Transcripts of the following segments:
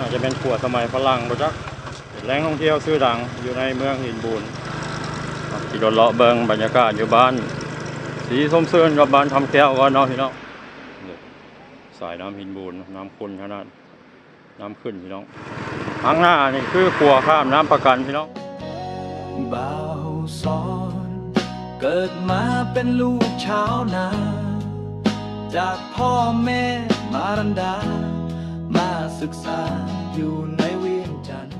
น่าจะเป็นขวดสมัยฝรั่งบ่จักแหล่งท่องเที่ยวชื่อดังอยู่ในเมืองหินบูนครับขี่รถเลาะเบิงบรรยากาศอยู่บ้าน สีส้มเสื่นกับบ้านทำแก้วก่อนเนาะพี่น้องสายน้ำหินบูนน้ำคุณขนาดน้ำขึ้นพี่น้องข้างหน้านี่คือขัวข้ามน้ำประกันพี่น้องบ่าวสอนเกิดมาเป็นลูกชาวนา จากพ่อแม่มารันดา ศึกษาอยู่ในเวียงจันทร์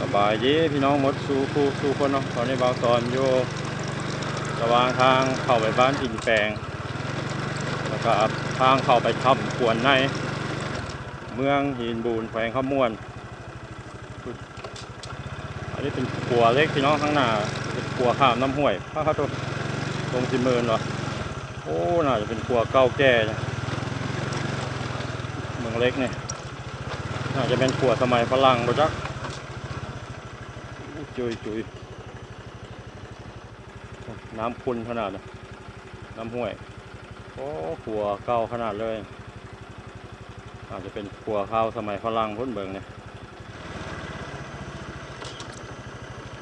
สบายดีพี่น้องหมดสู่คู่สู่คนเนาะตอนนี้บาวสอนอยู่ระหว่างทางเข้าไปบ้านอินแปลงแล้วก็ทางเข้าไปถ้ำขวนใน เมืองหินบูนแขวงขมวน อันนี้เป็นขัวเล็กพี่น้องข้างหน้าเป็นขัวข้ามน้ำห้วยพระคัตตรงสิเมินเหรอโอ้ น่าจะเป็นขัวเก่าแก่นะ งเล็กเนี่ยน่าจะเป็นขัวสมัยฝรั่งบ่จักจุยจุยน้ำคุณขนาดน่ะน้ำห้วยโอ้ขัวเก่าขนาดเลย อาจจะเป็นขัวข้าวสมัยฝรั่งพ้นเบิงเนี่ย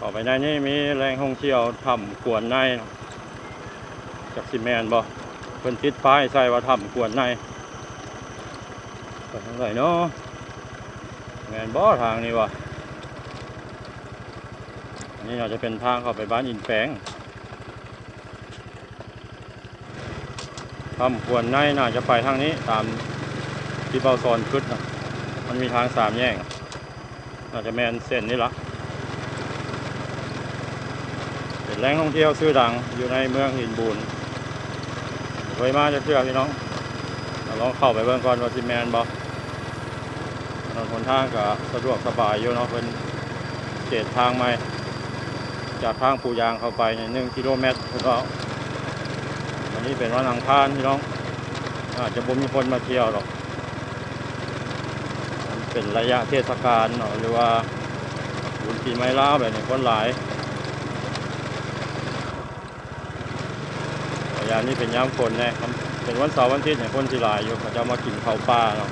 ต่อไปในนี้มีแรงท่องเที่ยวทำกวนในจากซีเมนบ่เพิ่นติดป้ายใส่ว่าทำกวนใน ทางไหนเนาะแมนบ่ทางนี้วะอันนี่อาจจะเป็นทางเข้าไปบ้านอินแปงทำกวนในน่าจะไปทางนี้ตามที่เบาซอนขึ้นนะมันมีทางสามแยกน่าจะแมนเส้นนี้ละเป็นแหล่งท่องเที่ยวชื่อดังอยู่ในเมืองหินบูนเคยมาจะเชื่อพี่น้องลองเข้าไปเบิ่งก่อนว่าสิแมนบ่ถน นหนทางก็สะดวกสบายอยู่เนาะเป็นเขตทางใหม่จากทางปูยางเข้าไปในหนึ่งกิโลเมตรก็วันนี้เป็นวันอังคารพี่น้องอาจจะบ่มีคนมาเที่ยวหรอกมันเป็นระยะเทศกาลเนาะหรือว่าบุญปีใหม่ลาแบบนี้คนหลายยานี้เป็นยามฝนน่ครับเป็นวันเสาร์วันอาทิตย์เนี่ยคนสิหลายอยู่เขาจะมากินข้าวปลาเนาะ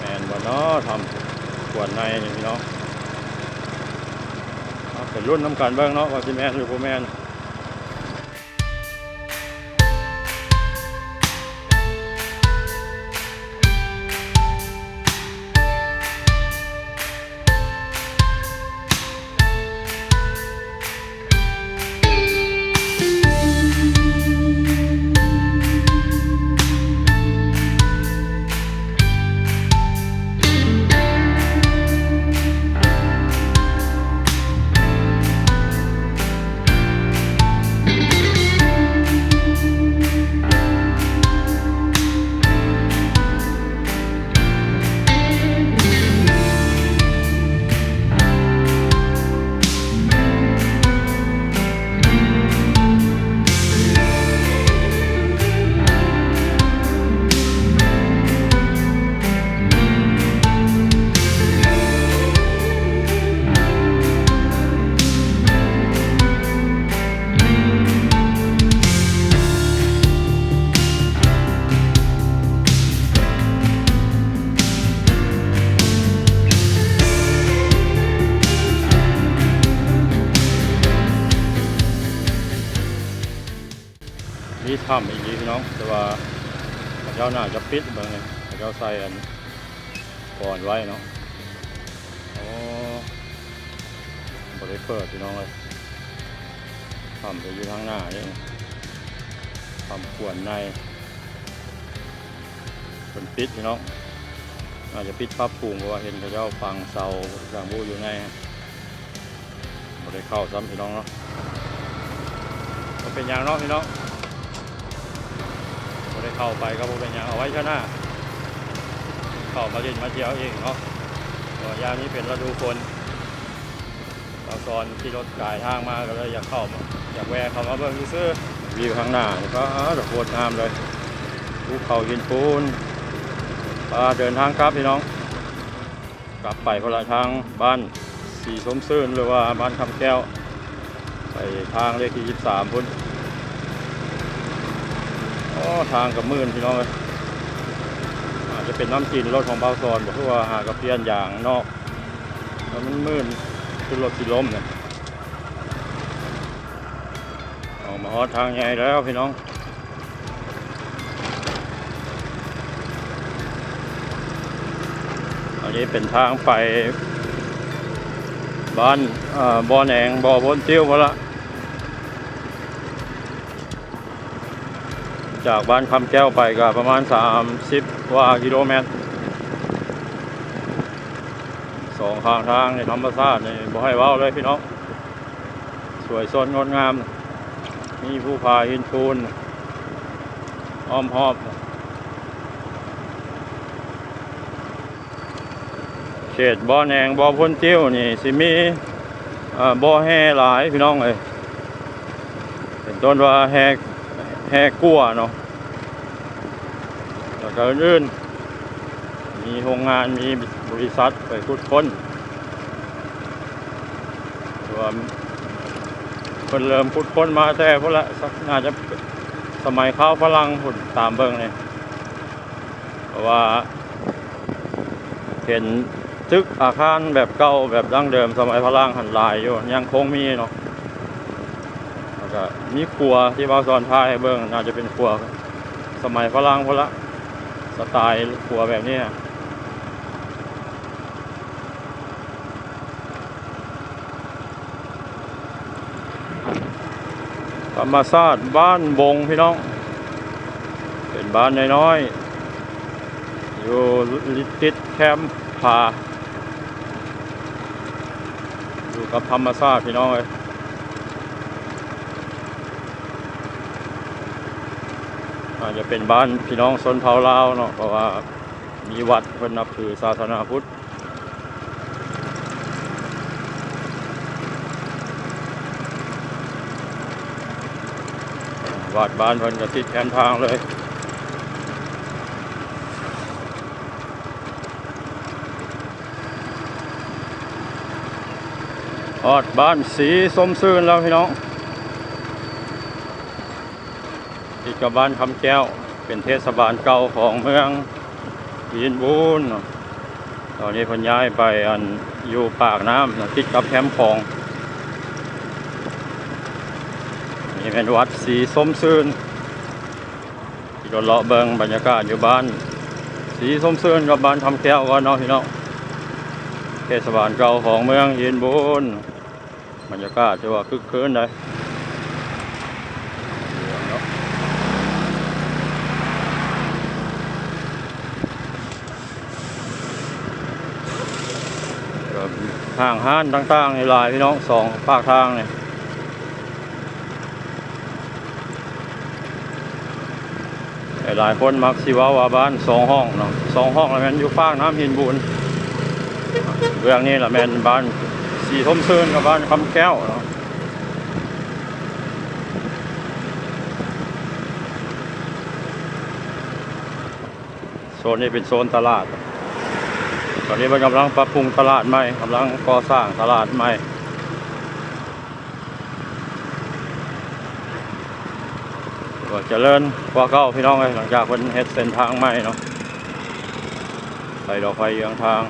แม นบ่เนาะทำขวดในนี่พี่น้องเอาเป็นรุ่นน้ำกันเบ้างเนาะว่าสิแมนหรือบ่แมน นี่ทำอีกทีพี่น้อง แต่ว่าเจ้าหน่าจะปิดเบิ่งเลยเจ้าใส่อันก่อนไว้เนาะโอ้บริเปิดพี่น้องเลยทำไปอยู่ทางหน้านี่ทำขวนในเป็นปิดพี่น้องอาจจะปิดปรับปรุงเพราะว่าเห็นเขาเจ้าฟังเสาสังบูอยู่ในบริเข้าซ้ำพี่น้องเนาะเป็นอย่างเนาะพี่น้อง เข้าไปก็บเป็นหยังเอาไว้ข้างหน้าเข้ามาเล่นมาเที่ยวเองเนาะตัวยามนี้เป็นฤดูฝนเราตอนที่รถกายทางมาก็เลยอยากเข้ามาอยากแวะเข้ามาเบิ่งซื่อวิวข้างหน้านี่ก็ดอกโคตรงามเลยภูเขาหินปูนอ่าเดินทางกลับพี่น้อง กลับไปคนละทางบ้านสีสมซื่นหรือว่าบ้านคำแก้ว ไปทางเลขที่ 23พุ่น ออ้ทางกับมื่นพี่น้องเลยอาจจะเป็นน้ำจีนรถของเบาซอนบอกว่าหากระเพียนอย่างนอกแล้วมันมื่นขึ้นรถสิล้มเนี่ยออกมาฮอดทางใหญ่แล้วพี่น้องอันนี้เป็นทางไปบ้านบ่อแหนงบ่อบนเตี้ยวมาละ จากบ้านคำแก้วไปก็ประมาณ 30กว่ากิโลเมตรสองข้างทางในธรรมชาติในบ่ให้ว้าเลยพี่น้อง สวยสดงดงาม มีผู้พาหินปูนอ้อมหอบเขตบ่อแหงบ่อพ้นเตี้ยวนี่สิมีบ่อแห่หลายพี่น้องเอ้ยเป็นต้นว่าแห่ แห่กั้วเนาะแล้วก็อื่นมีโรงงานมีบริษัทไปขุดค้นแต่ว่าเพิ่นเริ่มขุดค้นมาแต่พุ่นละสักน่าจะสมัยข้าวฝรั่งพุ่นตามเบิ่งเนี่ยเพราะว่าเห็นตึกอาคารแบบเก่าแบบดั้งเดิมสมัยพระล่งหันลายอยู่ยังคงมีเนาะ ก็มีครัวที่บาวซอนพาให้เบิ่งน่าจะเป็นครัว สมัยพระล่งพละสไตล์ครัวแบบนี้ธรรมศาสตร์บ้านบงพี่น้อง เป็นบ้านน้อยๆ อยู่ติดแคมป์ผาอยู่กับธรรมชาติพี่น้องเลย อาจจะเป็นบ้านพี่น้องชนเผ่าลาวเนาะเพราะว่ามีวัดเพิ่นนับถือศาสนาพุทธวัดบ้านเพิ่นก็ติดแคมทางเลยออดบ้านสีส้มซื่นแล้วพี่น้องติด กับบ้านคำแก้ว เป็นเทศบาลเก่าของเมืองยินบูนตอนนี้พนย้ายไปอันอยู่ปากน้ำนะติดกับแคมป์ของนี่เป็นวัดสีส้มซื่นที่เราเลาะเบิงบรรยากาศอยู่บ้าน สีส้มซื่นกับบ้านคำแก้วก่อนเนาะพี่น้องเทศบาลเก่าของเมืองยินบูนบรรยากาศจะว่าคึกคืนเลยก็ ทางห้านต่างๆในลายพี่น้องสองภาคทางเนี่ยหลายคนมักสิว่าว่าบ้านสองห้องเนาะสองห้องแล้วแมนอยู่ภาคน้ำหินบูนเรื่องนี้แหละแมนบ้านสีทมเซื่นกับบ้านคำแก้วเนาะโซนนี้เป็นโซนตลาด ตอนนี้มันกำลังปรับปรุงตลาดใหม่กำลังก่อสร้างตลาดใหม่ก็เจริญกว่าเก่าพี่น้องเลยหลังจากเป็นเฮ็ดเส้นทางใหม่เนาะใส่ดอกไฟเยืองทาง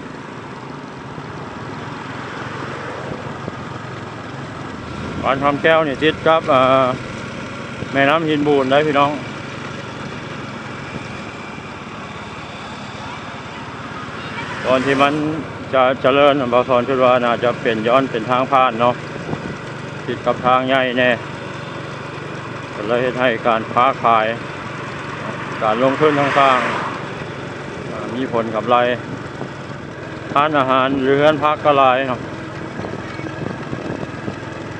บ้านคำแก้วเนี่ติดกับแม่น้ำหินบูนได้พี่น้อง ตอนที่มันจะเจริญบางสอนคิดว่าน่าจะเป็นย้อนเป็นทางผ่านเนาะติดกับทางใหญ่แน่ก็เลยให้การค้าขาย การลงทุนต่างๆมีผลกับไรทานอาหารเรือนพักก็ลายเนาะ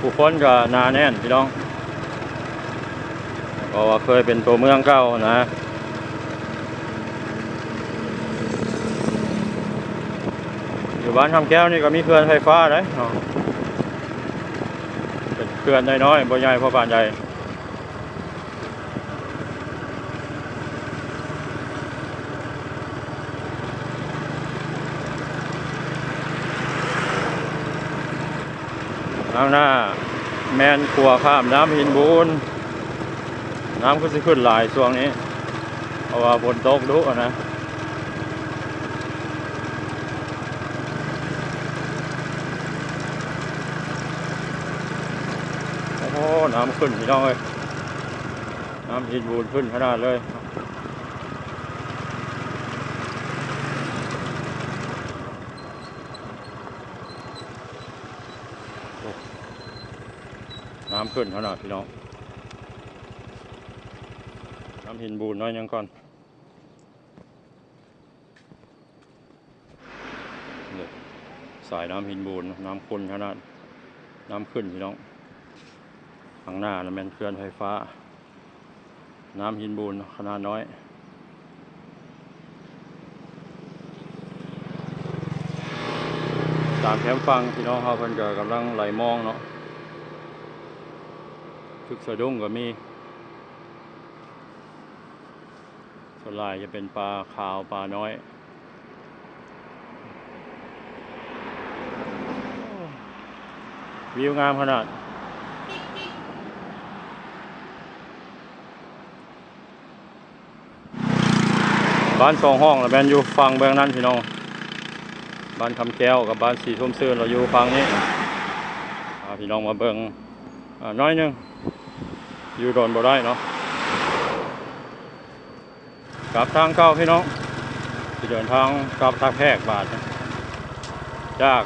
ผู้คนก็นาแน่นพี่น้องเพราะว่าเคยเป็นตัวเมืองเก่านะ อยู่ บ้านคำแก้วนี่ก็มีเขื่อนไฟฟ้าเลยเป็นเขื่อนน้อยๆบ่ใหญ่เพราะบานใหญ่ทางหน้า แมนขัวข้ามน้ำหินบูน น้ำก็จะขึ้นหลายช่วงนี้ เพราะว่าฝนตกดุนะ โอ้โห น้ำขึ้นพี่น้องเลยน้ำหินบูนขึ้นขนาดเลยน้ำขึ้นขนาดพี่น้อง น้ำหินบูนน้อยยังก่อนสายน้ำหินบูนน้ำข้นขนาดน้ำขึ้นพี่น้อง ข้างหน้านะแมนเคลื่อนไฟฟ้า น้ำหินบูนขนาดน้อย ตามแคมป์ฟังพี่น้องเขาเพิ่นก็กำลังไหลมองเนาะทึกสะดุ้งก็มีส่วนหลายจะเป็นปลาขาวปลาน้อยวิวงามขนาด บ้านสองห้องแล้วแมนอยู่ฟังเบื้องนั้นพี่น้องบ้านคำแก้วกับบ้านสีทุ่มซื่นเราอยู่ฟังนี้พี่น้องมาเบิ่งอ่าน้อยหนึงอยู่โดนบ่ได้เนาะกลับทางเก้าพี่น้องเดินทางกลับทักแพกบาทจาก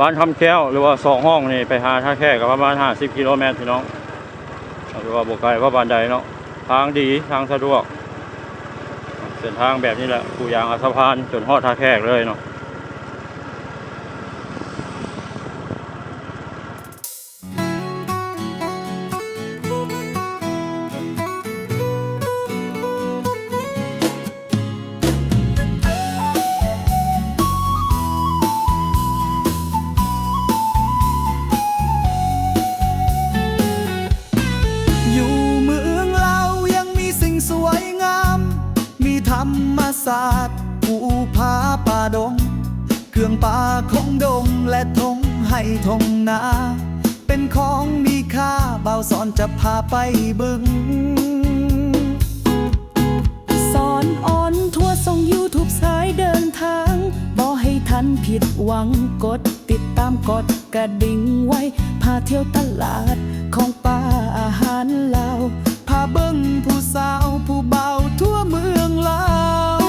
บ้านคำแก้วหรือว่าสองห้องนี่ไปหาท่าแค่กับประมาณ50กิโลเมตรพี่น้องหรือว่าบกไกลว่าบ้านใดเนาะทางดีทางสะดวก เส้นทางแบบนี้แหละกูยางอัสพานจนฮอดท่าแขกเลยเนาะ ศาสตร์ภูผาป่าดง เครื่องป่าของดงและทงให้ทงนา เป็นของมีค่าเบาสอนจะพาไปบึง สอนอ่อนทั่วส่งยูทูบสายเดินทางบอให้ทันผิดหวังกดติดตามกดกระดิ่งไว้ พาเที่ยวตลาดของป้าอาหารลาวพาเบิ้งผู้สาวผู้เบาทั่วเมืองลาว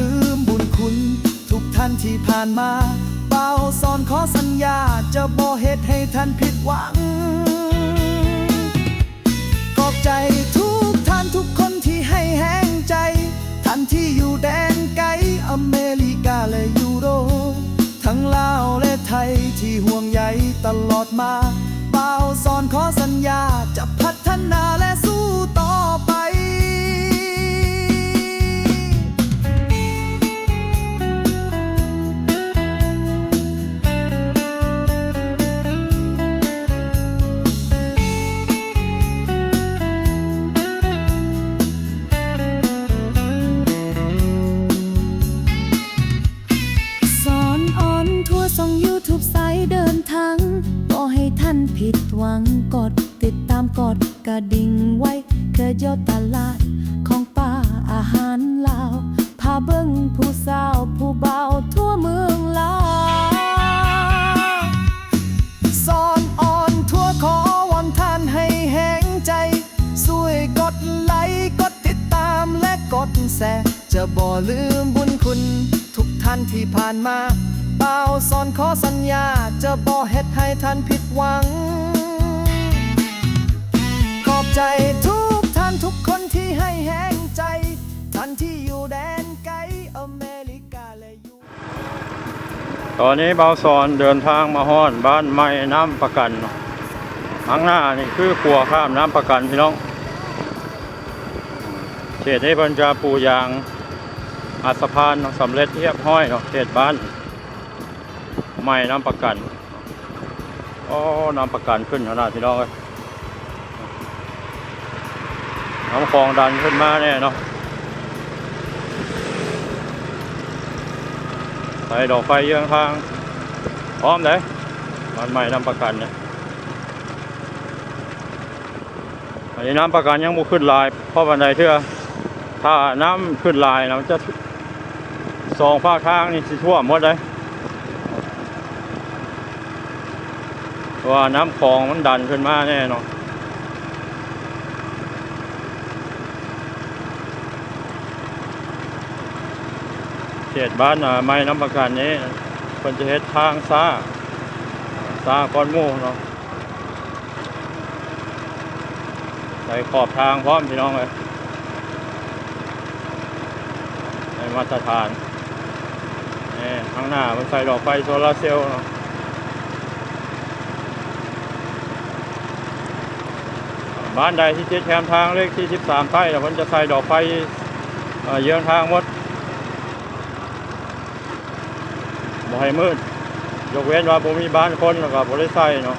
ลืมบุญคุณ ทุกท่านที่ผ่านมาเบาสอนขอสัญญา จะบ่เฮ็ดให้ท่านผิดหวัง ขอบใจทุกท่านทุกคนที่ให้แห้งใจ ท่านที่อยู่แดนไกลอเมริกาและยุโรปทั้งลาวและไทยที่ห่วงใยตลอดมา เป่าสอนขอสัญญาจะพัฒนาและสู้ต่อไป แชร์จะบ่ลืมบุญคุณ ทุกท่านที่ผ่านมาเป่าสอนขอสัญญา จะบ่เฮ็ดให้ท่านผิดหวัง ขอบใจทุกท่านทุกคนที่ให้แห้งใจ ท่านที่อยู่แดนไกลอเมริกาและยุตอนนี้เบาซอนเดินทางมาฮอนบ้านไม้น้ำประกันข้างหน้านี่คือขัวข้ามน้ำประกันพี่น้อง เขตนี้เพิ่นจะปูยางอัดสะพานสำเร็จเรียบห้อยเนาะเขตบ้านไม้น้ำประกันอ๋อน้ำประกันขึ้นขนาดพี่น้องเลยน้ำคลองดันขึ้นมาแน่เนาะใส่ดอกไฟเยื้องทาง พร้อมเลยมันใหม่น้ำประกันเนี่ยอันนี้น้ำประกันยังบุขึ้นลายเพราะบันไดเทื่อ ถ้าน้ำขึ้นลายนะมันจะสองภาคทางนี่สิท่วมหมดเลยว่าน้ำคลองมันดันขึ้นมาแน่นอนเขตบ้านน่ะไม่น้ำประกันนี้คนจะเฮ็ดทางซ่าซ่าก้อนมูเนาะใส่ขอบทางพร้อมพี่น้องเลยใน มาตรฐานนี่ข้างหน้ามันใส่ดอกไฟโซลาร์เซลล์เนาะบ้านใดที่ติดแคมทางเลขที่ 13ใต้แล้วมันจะใส่ดอกไฟเอ่อเยื้องทางหมดบ่ให้มืด ยกเว้นว่าผมมีบ้านคนแล้วก็บ่ได้ใส่เนาะ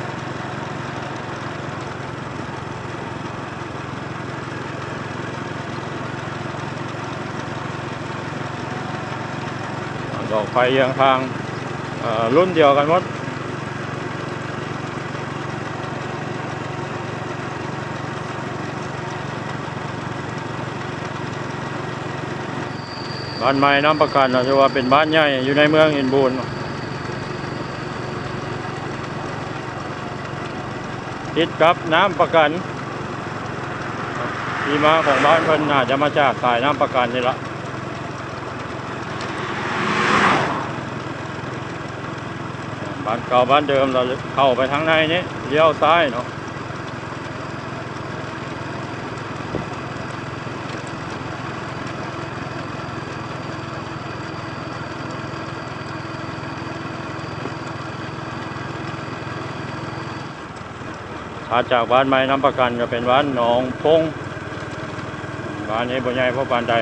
ดอกไฟยื้องทางรุ่นเดียวกันหมดบ้านใหม่น้ำประกันนะถือว่าเป็นบ้านใหญ่อยู่ในเมืองอินบูนติดกับน้ำประกันที่มาของบ้านเพิ่นน่าจะมาจากสายน้ำประกันนี่ละ บ้านเก่าบ้านเดิมเราเข้าไปทางในนี้เลี้ยวซ้ายเนาะถ้าจากบ้านไม้น้ำประกันก็เป็นบ้านหนองพงบ้านนี้บ่ใหญ่พราะปานใด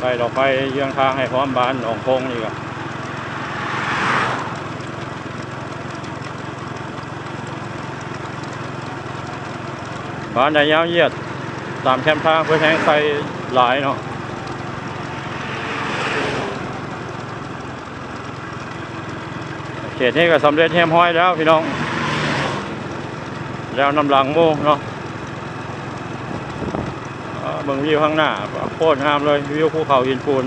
เป็นใส่อไฟเยื้องทางให้พร้อมบ้านหนองพงนี่ก็บ้านใดยาวเหยียดตามแคมทางเพื่อแทงใส่หลายเนาะเขตนี้ก็สำเร็จเฮียมห้อยแล้วพี่น้อง แล้วนำหลังโมเนาะ บิ่งวิวข้างหน้าโคตรงามเลยวิวภูเขาหินปูน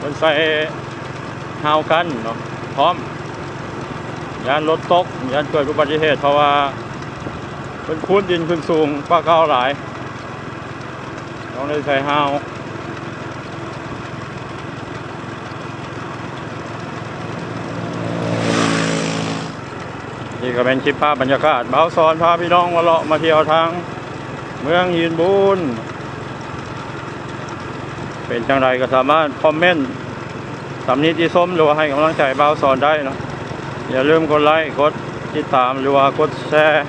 มันใส่ฮาวกันเนาะพร้อมยานรถตกยานเกิดอุบัติเหตุเพราะว่าเป็นคูนดินขึ้นสูงกว่าเก่าหลายต้องได้ใส่ฮาวนี่ก็เป็นคลิปภาพบรรยากาศเบาซอนพาพี่น้องมาเลาะมาเที่ยวทาง เมืองยินบูนเป็นจังไรก็สามารถคอมเมนต์สำนิที่ส้มหรือว่าให้กำลังใจบ่าวสอนได้เนาะอย่าลืมกดไลค์กดติดตามหรือว่ากดแชร์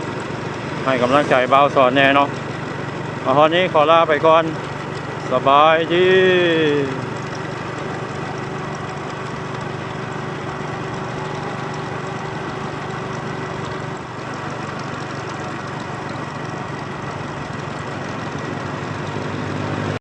ให้กำลังใจบ่าวสอนแน่เนาะมาตอนนี้ขอลาไปก่อน สบายดี